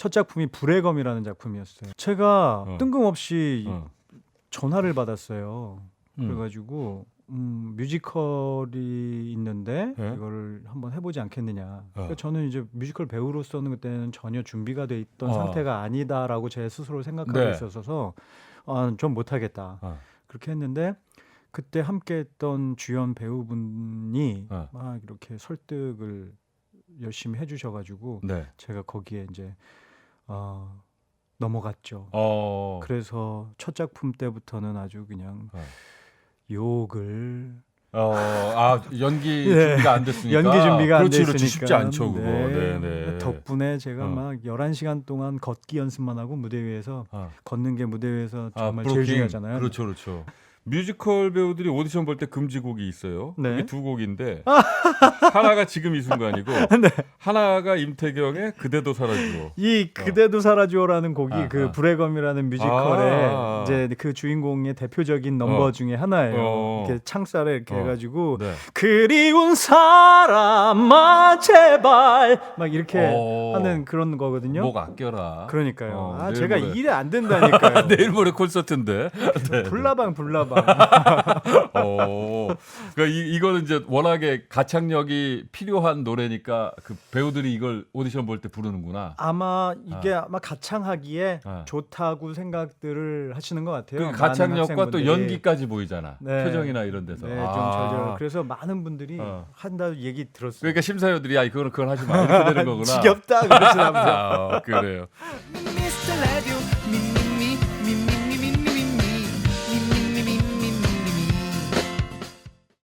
첫 작품이 불의 검이라는 작품이었어요. 제가 어. 뜬금없이 어. 전화를 받았어요. 음. 그래가지고 음, 뮤지컬이 있는데 예? 이거를 한번 해보지 않겠느냐. 어. 그러니까 저는 이제 뮤지컬 배우로서는 그때는 전혀 준비가 돼 있던 어. 상태가 아니다라고 제 스스로 생각하고 네. 있었어서 아, 좀 못하겠다. 어. 그렇게 했는데 그때 함께했던 주연 배우분이 어. 막 이렇게 설득을 열심히 해주셔가지고 네. 제가 거기에 이제 어, 넘어갔죠. 어. 그래서 첫 작품 때부터는 아주 그냥 어. 욕을 어, 아 연기 예. 준비가 안 됐으니까. 연기 준비가 안 그렇지, 됐으니까 그렇지 쉽지 않죠 그거. 네. 네, 네. 덕분에 제가 어. 막 11시간 동안 걷기 연습만 하고 무대 위에서 아, 걷는 게 무대 위에서 아, 정말 브로킹. 제일 중요하잖아요. 그렇죠, 그렇죠. 뮤지컬 배우들이 오디션 볼 때 금지곡이 있어요. 네. 이게 두 곡인데 하나가 지금 이 순간이고 네. 하나가 임태경의 그대도 사라지고. 이 그대도 사라져라는 곡이 아, 그 아. 브레검이라는 뮤지컬의 아. 이제 그 주인공의 대표적인 넘버 어. 중에 하나예요. 어. 이렇게 창살에 이렇게 어. 해가지고 네. 그리운 사람아 제발 막 이렇게 어. 하는 그런 거거든요. 목 아껴라. 그러니까요. 어, 아 제가. 일에 안 된다니까요. 내일 모레 콘서트인데. 네. 불나방 불나방. 어. 그러니까 이, 이거는 이제 워낙에 가창력이 필요한 노래니까 그 배우들이 이걸 오디션 볼 때 부르는구나. 아마 이게 아 마 가창하기에 아. 좋다고 생각들을 하시는 것 같아요. 그 가창력과 또. 연기까지 보이잖아. 네. 표정이나 이런 데서. 네, 아. 좀 절절. 그래서 많은 분들이 어. 한다 얘기 들었어요. 그러니까 심사위원들이 야 이거는 그건 하지 마 이렇게 되는 거구나. 지겹다 그러시나 보죠. 아, 그래요.